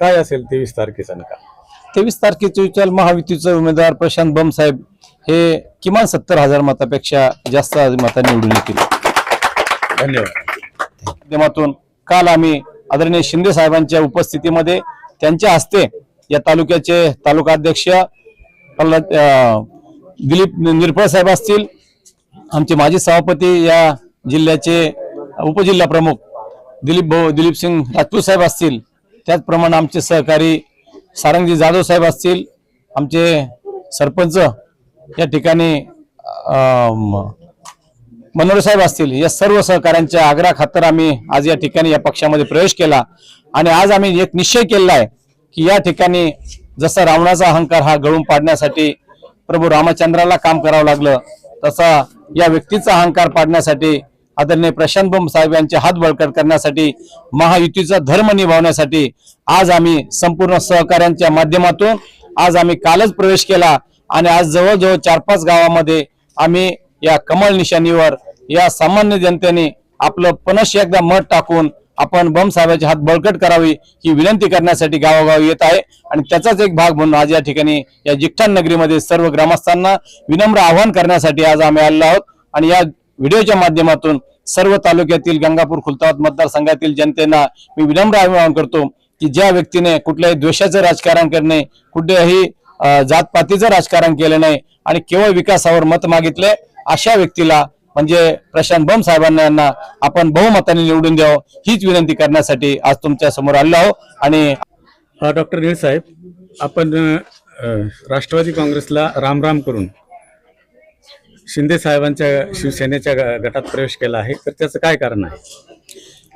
काय असेल तेवीस तारखेचा निकाल? तेवीस तारखेचे विचार महायुतीचे उमेदवार प्रशांत बमसाहेब हे किमान सत्तर हजार मतापेक्षा जास्त मतांनी निवडून येतील. धन्यवाद. माध्यमातून काल आम्ही आदरणीय शिंदे साहेबांच्या उपस्थितीमध्ये त्यांच्या हस्ते या तालुक्याचे तालुका अध्यक्ष दिलीप निरफळ साहेब असतील आमचे माजी सभापती या जिल्ह्याचे उपजिल्हा प्रमुख दिलीप भाऊ दिलीप सिंग राजपूत साहेब असतील त्याचप्रमाणे आमचे सहकारी सारंगजी जाधव साहेब असतील आमचे सरपंच या ठिकाणी मनोहर साहेब असतील या सर्व सहकाऱ्यांच्या आग्रह खातर आम्ही आज या ठिकाणी या पक्षामध्ये प्रवेश केला. आणि आज आम्ही एक निश्चय केलेला आहे की या ठिकाणी जसा रावणाचा अहंकार हा गळून पाडण्यासाठी प्रभू रामचंद्राला काम करावं लागलं तसा या व्यक्तीचा अहंकार पाडण्यासाठी आदरणीय प्रशांत बंब साहेब यांचे हात बळकट करण्यासाठी महायुतीचा धर्म निभावण्यासाठी आज आम्ही संपूर्ण सहकार्यांच्या माध्यमातून आज आम्ही कालच प्रवेश केला आणि आज जवळजवळ चार पाच गावामध्ये आम्ही या कमळ निशाणीवर या सामान्य जनतेने आपलं पनश एकदा मत टाकून आपण बम साहेबांचे हात बळकट करावी ही विनंती करण्यासाठी गावोगावी येत आहे. आणि त्याचाच एक भाग म्हणून आज या ठिकाणी या जिकठाण नगरीमध्ये सर्व ग्रामस्थांना विनम्र आवाहन करण्यासाठी आज आम्ही आलेलो आहोत. आणि या व्हिडिओच्या माध्यमातून सर्व तालुक्यातील गंगापूर खुलताबाद मतदारसंघातील जनतेला मी विनम्र आवाहन करतो की ज्या व्यक्तीने कुठल्याही द्वेषाचं राजकारण करणे कुठल्याही जातपातीचं राजकारण केलं नाही आणि केवळ विकासावर मत मागितले अशा व्यक्तीला म्हणजे प्रशांत बम साहेबांना आपण बहुमताने निवडून द्यावं हीच विनंती करण्यासाठी आज तुमच्यासमोर आलो आहो आणि डॉक्टर निळ साहेब आपण राष्ट्रवादी काँग्रेसला राम राम करून शिंदे साहेबांच्या शिवसेनेच्या ग- गटात प्रवेश केला आहे. तर त्याचं काय कारण आहे?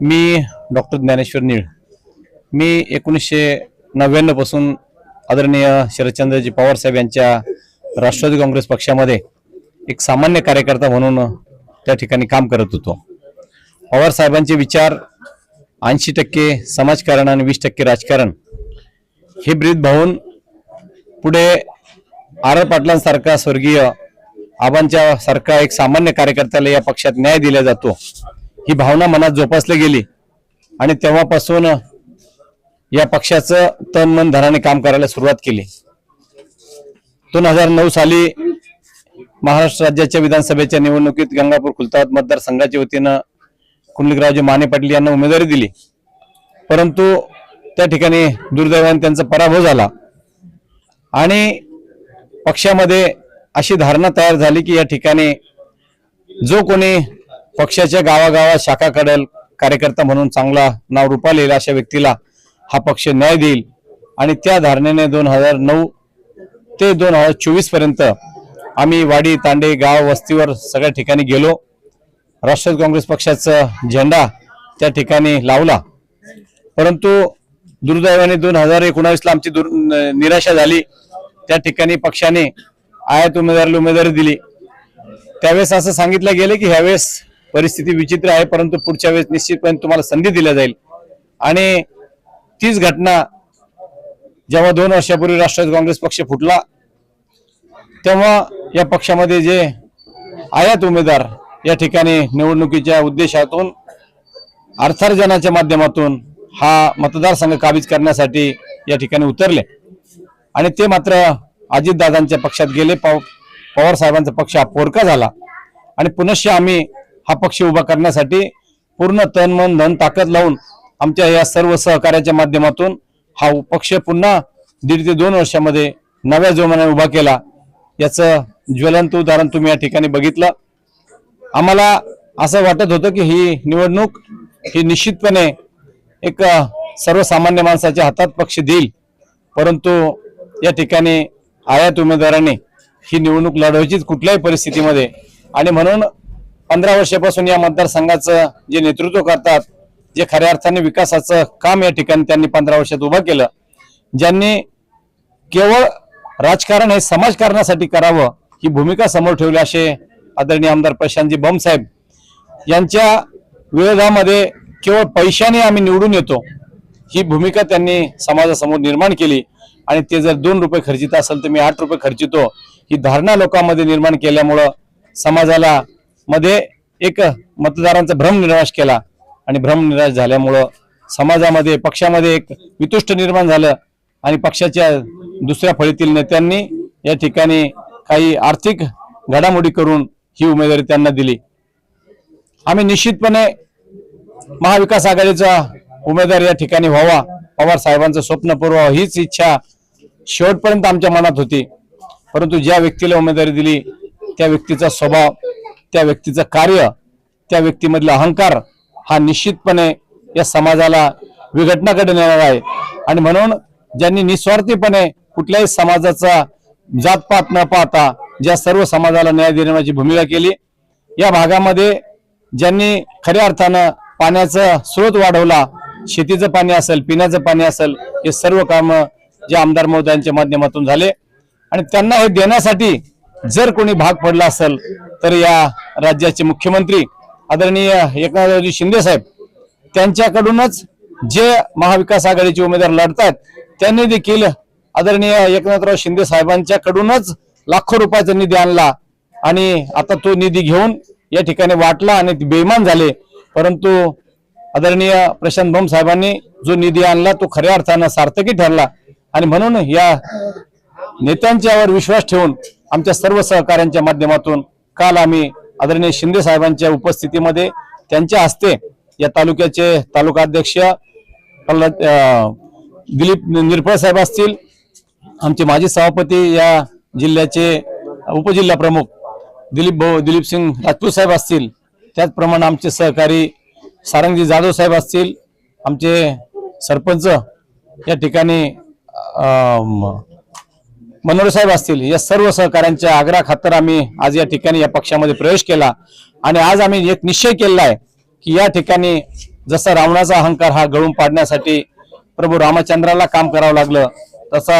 मी डॉक्टर ज्ञानेश्वर निळ. मी एकोणीसशे नव्याण्णवपासून आदरणीय शरदचंद्रजी पवार साहेब यांच्या राष्ट्रवादी काँग्रेस पक्षामध्ये एक सामान्य कार्यकर्ता म्हणून त्या ठिकाणी काम करत होतो. पवार साहेबांचे विचार ऐंशी टक्के समाजकारण आणि वीस टक्के राजकारण हे ब्रीद भावून पुढे आर पाटलांसारखा स्वर्गीय आबांच्या सारखा एक सामान्य कार्यकर्त्याला या पक्षात न्याय दिला जातो. ही भावना मनात जोपासली गेली. आणि तेव्हापासून या पक्षाचं तन मन धनाने काम करायला सुरुवात केली. दोन हजार नऊ साली महाराष्ट्र राज्याच्या विधानसभेच्या निवडणुकीत गंगापूर खुलताबाद मतदारसंघाच्या वतीनं कुंडलिकरावजी माने पाटील यांना उमेदवारी दिली. परंतु त्या ठिकाणी दुर्दैवाने त्यांचा पराभव झाला. आणि पक्षामध्ये अशी धारणा तयार झाली की या ठिकाणी जो कोणी पक्षाच्या गावागावात शाखा काढेल कार्यकर्ता म्हणून चांगला नाव रूपाला अशा व्यक्तीला हा पक्ष न्याय देईल. आणि त्या धारणेने दोन हजार नऊ ते दोन हजार चोवीसपर्यंत आम्ही वाडी तांडे गाव वस्तीवर सगळ्या ठिकाणी गेलो. राष्ट्रवादी काँग्रेस पक्षाचा झेंडा त्या ठिकाणी लावला. परंतु दुर्दैवाने दोन हजार एकोणावीसला आमची न- निराशा झाली. त्या ठिकाणी पक्षाने आयात उमेदवाराला उमेदवारी दिली. त्यावेळेस असं सांगितलं गेलं की ह्यावेळेस परिस्थिती विचित्र आहे परंतु पुढच्या वेळेस निश्चितपणे तुम्हाला संधी दिल्या जाईल. आणि तीच घटना जेव्हा दोन वर्षापूर्वी राष्ट्रवादी काँग्रेस पक्ष फुटला तेव्हा या पक्षामध्ये जे आयात उमेदवार या ठिकाणी निवडणुकीच्या उद्देशातून अर्थार्जनाच्या माध्यमातून हा मतदारसंघ काबीज करण्यासाठी या ठिकाणी उतरले. आणि ते मात्र अजितदादांच्या पक्षात गेले पव पवार साहेबांचा पक्ष हा पोरका झाला. आणि पुनश्च आम्ही हा पक्ष उभा करण्यासाठी पूर्ण तन मन धन ताकद लावून आमच्या या सर्व सहकार्याच्या माध्यमातून हा पक्ष पुन्हा दीड ते दोन वर्षामध्ये नव्या जोमाने उभा केला. याचं ज्वलंत उदाहरण तुम्ही या ठिकाणी बघितलं. आम्हाला असं वाटत होतं की ही निवडणूक ही निश्चितपणे एक सर्वसामान्य माणसाच्या हातात पक्ष देईल. परंतु या ठिकाणी आयात उमेदवारांनी ही निवडणूक लढवायचीच कुठल्याही परिस्थितीमध्ये. आणि म्हणून पंधरा वर्षापासून या मतदारसंघाचं जे नेतृत्व करतात जे खऱ्या अर्थाने विकासाचं काम या ठिकाणी त्यांनी पंधरा वर्षात उभं केलं ज्यांनी केवळ राजकारण हे समाजकारणासाठी करावं ही भूमिका समोर ठेवली असे आदरणीय आमदार प्रशांतजी बमसाहेब यांच्या विरोधामध्ये केवळ पैशाने आम्ही निवडून येतो ही भूमिका त्यांनी समाजासमोर निर्माण केली. आणि ते जर दोन रुपये खर्चित असेल तर मी आठ रुपये खर्चितो. ही धारणा लोकांमध्ये निर्माण केल्यामुळं समाजाला मध्ये एक मतदारांचा भ्रम निराश केला. आणि भ्रम निराश झाल्यामुळं समाजामध्ये पक्षामध्ये एक वितुष्ट निर्माण झालं. आणि पक्षाच्या दुसऱ्या फळीतील नेत्यांनी या ठिकाणी काही आर्थिक घडामोडी करून ही उमेदवारी त्यांना दिली. आम्ही निश्चितपणे महाविकास आघाडीचा उमेदवार या ठिकाणी व्हावा. पवार साहेबांचं स्वप्न पुरवावं हीच इच्छा शेवटपर्यंत आमच्या मनात होती. परंतु ज्या व्यक्तीला उमेदवारी दिली त्या व्यक्तीचा स्वभाव त्या व्यक्तीचं कार्य त्या व्यक्तीमधला अहंकार हा निश्चितपणे या समाजाला विघटनाकडे नेणार आहे. आणि म्हणून ज्यांनी निस्वार्थीपणे कुठल्याही समाजाचा जातपात न पाहता ज्या सर्व समाजाला न्याय देण्याची भूमिका केली या भागामध्ये ज्यांनी खऱ्या अर्थानं पाण्याचा स्रोत वाढवला शेतीचं पाणी असेल पिण्याचं पाणी असेल हे सर्व कामं जे आमदार महोदयांच्या माध्यमातून झाले. आणि त्यांना हे देण्यासाठी जर कोणी भाग पडला असेल तर या राज्याचे मुख्यमंत्री आदरणीय एकनाथरावजी शिंदे साहेब त्यांच्याकडूनच जे महाविकास आघाडीचे उमेदवार लढतात त्यांनी देखील आदरणीय एकनाथराव शिंदे साहेबांच्याकडूनच लाखो रुपयाचा निधी आणला. आणि आता तो निधी घेऊन या ठिकाणी वाटला आणि बेमान बेईमान झाले. परंतु आदरणीय प्रशांत भाऊ साहेबांनी जो निधी आणला तो खऱ्या अर्थानं सार्थकी ठरला. आणि म्हणून या नेत्यांच्यावर विश्वास ठेवून आमच्या सर्व सहकाऱ्यांच्या माध्यमातून काल आम्ही आदरणीय शिंदे साहेबांच्या उपस्थितीमध्ये त्यांच्या हस्ते या तालुक्याचे तालुका अध्यक्ष दिलीप निरफळ साहेब असतील आमचे माजी सभापती या जिल्ह्याचे उपजिल्हा प्रमुख दिलीप भाऊ दिलीप सिंग राजपूत साहेब असतील त्याचप्रमाणे आमचे सहकारी सारंगजी जाधव साहेब असतील आमचे सरपंच या ठिकाणी मनोहर साहेब असतील या सर्व सहकाऱ्यांच्या आग्रहाखातर आम्ही आज या ठिकाणी या पक्षामध्ये प्रवेश केला. आणि आज आम्ही एक निश्चय केलेला आहे की या ठिकाणी जसा रावणाचा अहंकार हा गळून पाडण्यासाठी प्रभू रामचंद्राला काम करावं लागलं तसा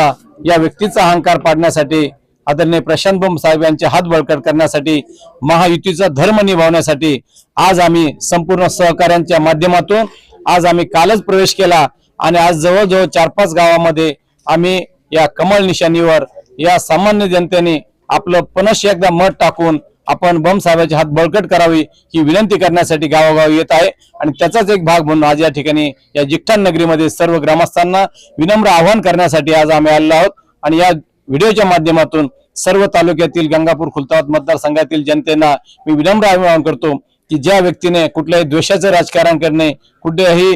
या व्यक्तीचा अहंकार पाडण्यासाठी आदरणीय प्रशांत बंब साहेब यांचे हात बळकट करण्यासाठी महायुतीचा धर्म निभावण्यासाठी आज आम्ही संपूर्ण सहकाऱ्यांच्या माध्यमातून आज आम्ही कालच प्रवेश केला. आणि आज जवळजवळ चार पाच गावामध्ये आम्ही या कमळ निशाणीवर या सामान्य जनतेने आपलं पुनश्च एकदा मत टाकून आपण बमसाहेबांची हात बळकट करावी ही विनंती करण्यासाठी गावोगावी येत आहे. आणि त्याचाच एक भाग म्हणून आज या ठिकाणी या जिकठाण नगरीमध्ये सर्व ग्रामस्थांना विनम्र आवाहन करण्यासाठी आज आम्ही आलेलो आहोत. आणि या व्हिडिओच्या माध्यमातून सर्व तालुक्यातील गंगापूर खुलताबाद मतदारसंघातील जनतेला मी विनम्र आवाहन करतो की ज्या व्यक्तीने कुठल्याही द्वेषाचं राजकारण करणे कुठल्याही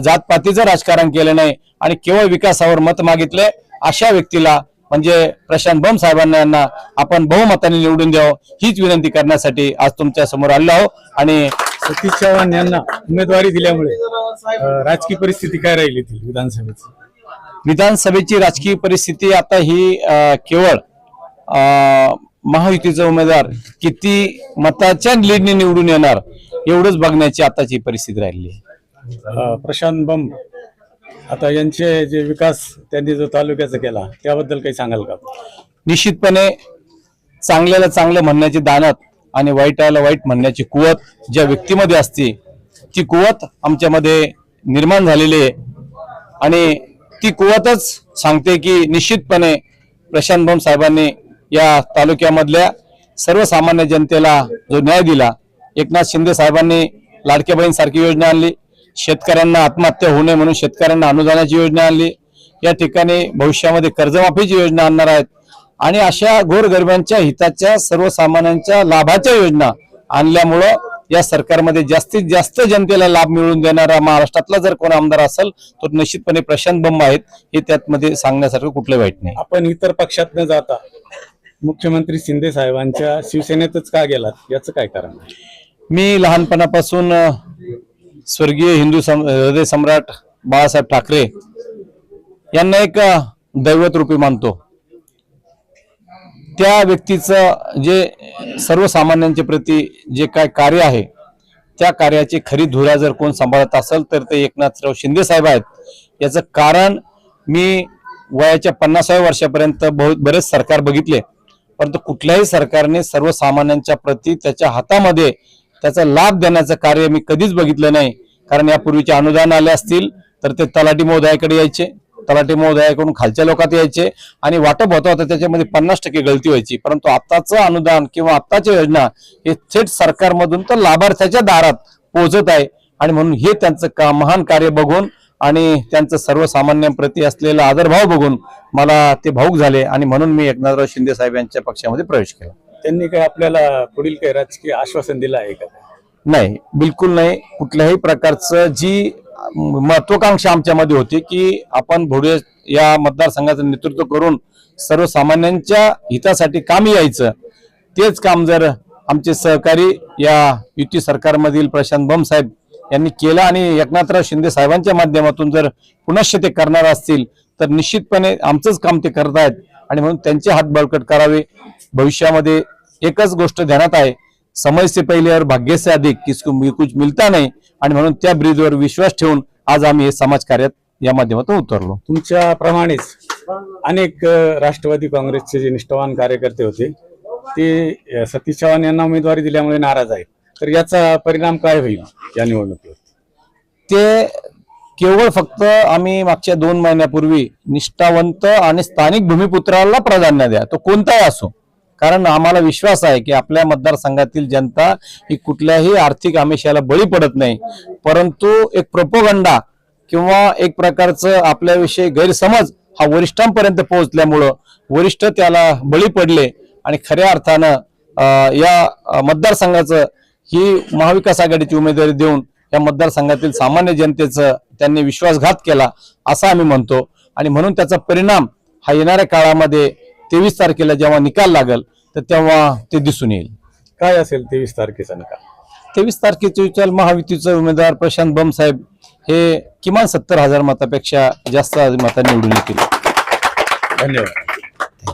जातपातीचं राजकारण केलं नाही आणि केवळ विकासावर मत मागितले अशा व्यक्तीला म्हणजे प्रशांत बम साहेबांना यांना आपण बहुमताने निवडून द्यावं हीच विनंती करण्यासाठी आज तुमच्यासमोर आलो आहोत. आणि सतीश चव्हाण यांना उमेदवारी दिल्यामुळे राजकीय परिस्थिती काय राहील विधानसभेची? विधानसभेची राजकीय परिस्थिती आता ही केवळ महायुतीचा उमेदवार किती मताच्या लीडने निवडून येणार एवढंच बघण्याची आताची परिस्थिती राहिली आहे. प्रशांत बंब आता यांचे जे विकास त्यांनी जो तालुक्याचा केला त्याबद्दल काही सांगाल का? निश्चितपणे चांगल्याला चांगलं म्हणण्याची दानत आणि वाईटाला वाईट म्हणण्याची कुवत ज्या व्यक्तीमध्ये असते ती कुवत आमच्यामध्ये निर्माण झालेली आहे. आणि ती कुवतच सांगते की निश्चितपणे प्रशांत भाऊ साहेबांनी या तालुक्यामधल्या सर्वसामान्य जनतेला जो न्याय दिला एकनाथ शिंदे साहेबांनी लाडक्या बहीण सारखी योजना आणली शेतकऱ्यांना आत्महत्या होऊ नये म्हणून शेतकऱ्यांना अनुदानाची योजना आणली. या ठिकाणी भविष्यामध्ये कर्जमाफीची योजना आणणार आहेत. आणि अशा गोरगरिबांच्या हिताच्या सर्वसामान्यांच्या लाभाच्या योजना आणल्यामुळं या सरकारमध्ये जास्तीत जास्त जनतेला लाभ मिळवून देणारा महाराष्ट्रातला जर कोण आमदार असेल तर निश्चितपणे प्रशांत बंब आहेत हे त्यात मध्ये सांगण्यासारखं कुठलं वाईट नाही. आपण इतर पक्षात न जाता मुख्यमंत्री शिंदे साहेबांच्या शिवसेनेतच का गेलात? याचं काय कारण? मी लहानपणापासून स्वर्गीय हिंदू सम हृदय सम्राट बाळासाहेब ठाकरे यांना एक दैवत रूपी मानतो. त्या व्यक्तीचं जे सर्वसामान्यांच्या प्रती जे काय कार्य आहे त्या कार्याची खरी धुरा जर कोण सांभाळत असेल तर ते एकनाथराव शिंदे साहेब आहेत. याचं कारण मी वयाच्या पन्नासाव्या वर्षापर्यंत बहुत बरेच सरकार बघितले. परंतु कुठल्याही सरकारने सर्वसामान्यांच्या प्रती त्याच्या हातामध्ये त्याचा लाभ देण्याचं कार्य मी कधीच बघितलं नाही. कारण यापूर्वीचे अनुदान आले असतील तर ते तलाठी महोदयाकडे यायचे तलाठी महोदयाकडून खालच्या लोकात यायचे आणि वाटप होता होता त्याच्यामध्ये पन्नास टक्के गळती व्हायची. परंतु आत्ताचं अनुदान किंवा आत्ताची योजना हे थेट सरकारमधून तर लाभार्थ्याच्या दारात पोहोचत आहे. आणि म्हणून हे त्यांचं का महान कार्य बघून आणि त्यांचं सर्वसामान्यांप्रती असलेला आदरभाव बघून मला ते भाऊक झाले आणि म्हणून मी एकनाथराव शिंदे साहेब यांच्या पक्षामध्ये प्रवेश केला. त्यांनी काय आपल्याला पुढील काही राजकीय आश्वासन दिलं आहे का? नाही बिलकुल नाही. कुठल्याही प्रकारचं जी महत्वाकांक्षा आमच्यामध्ये होती की आपण भोडे या मतदारसंघाचं नेतृत्व करून सर्वसामान्यांच्या हितासाठी काम यायचं तेच काम जर आमचे सहकारी या युती सरकारमधील प्रशांत बम साहेब यांनी केलं आणि एकनाथराव शिंदे साहेबांच्या माध्यमातून जर पुनश्च ते करणार असतील तर निश्चितपणे आमचंच काम ते करतायत. आणि म्हणून त्यांचे हात बळकट करावे. भविष्यामध्ये एकच गोष्ट ध्यानात आहे. समय से पहिले और भाग्य से अधिक किसको कुछ मिलता नाही. आणि म्हणून त्या ब्रिजवर विश्वास ठेवून आज आम्ही हे समाज कार्यात या माध्यमातून उतरलो. तुमच्या प्रमाणेच अनेक राष्ट्रवादी काँग्रेसचे जे निष्ठावान कार्यकर्ते होते ते सतीश चव्हाण यांना उमेदवारी दिल्यामुळे नाराज आहेत. तर याचा परिणाम काय होईल या निवडणुकीवर ते केवळ फक्त आम्ही मागच्या दोन महिन्यापूर्वी निष्ठावंत आणि स्थानिक भूमिपुत्राला प्राधान्य द्या. तो कोणताही असो. कारण आम्हाला विश्वास आहे की आपल्या मतदारसंघातील जनता ही कुठल्याही आर्थिक आमिषाला बळी पडत नाही. परंतु एक प्रोपोगंडा किंवा एक प्रकारचं आपल्याविषयी गैरसमज हा वरिष्ठांपर्यंत पोहोचल्यामुळं वरिष्ठ त्याला बळी पडले आणि खऱ्या अर्थानं या मतदारसंघाचं ही महाविकास आघाडीची उमेदवारी देऊन या मतदारसंघातील सामान्य जनतेचं त्यांनी विश्वासघात केला असं आम्ही म्हणतो. आणि म्हणून त्याचा परिणाम हा येणाऱ्या काळामध्ये तेवीस तारखेला जेव्हा निकाल लागल तर तेव्हा ते दिसून येईल. काय असेल तेवीस तारखेचा निकाल? तेवीस तारखेचे विचार महायुतीचे उमेदवार प्रशांत बम साहेब हे किमान सत्तर हजार मतापेक्षा जास्त मतांनी निवडून येतील. धन्यवाद.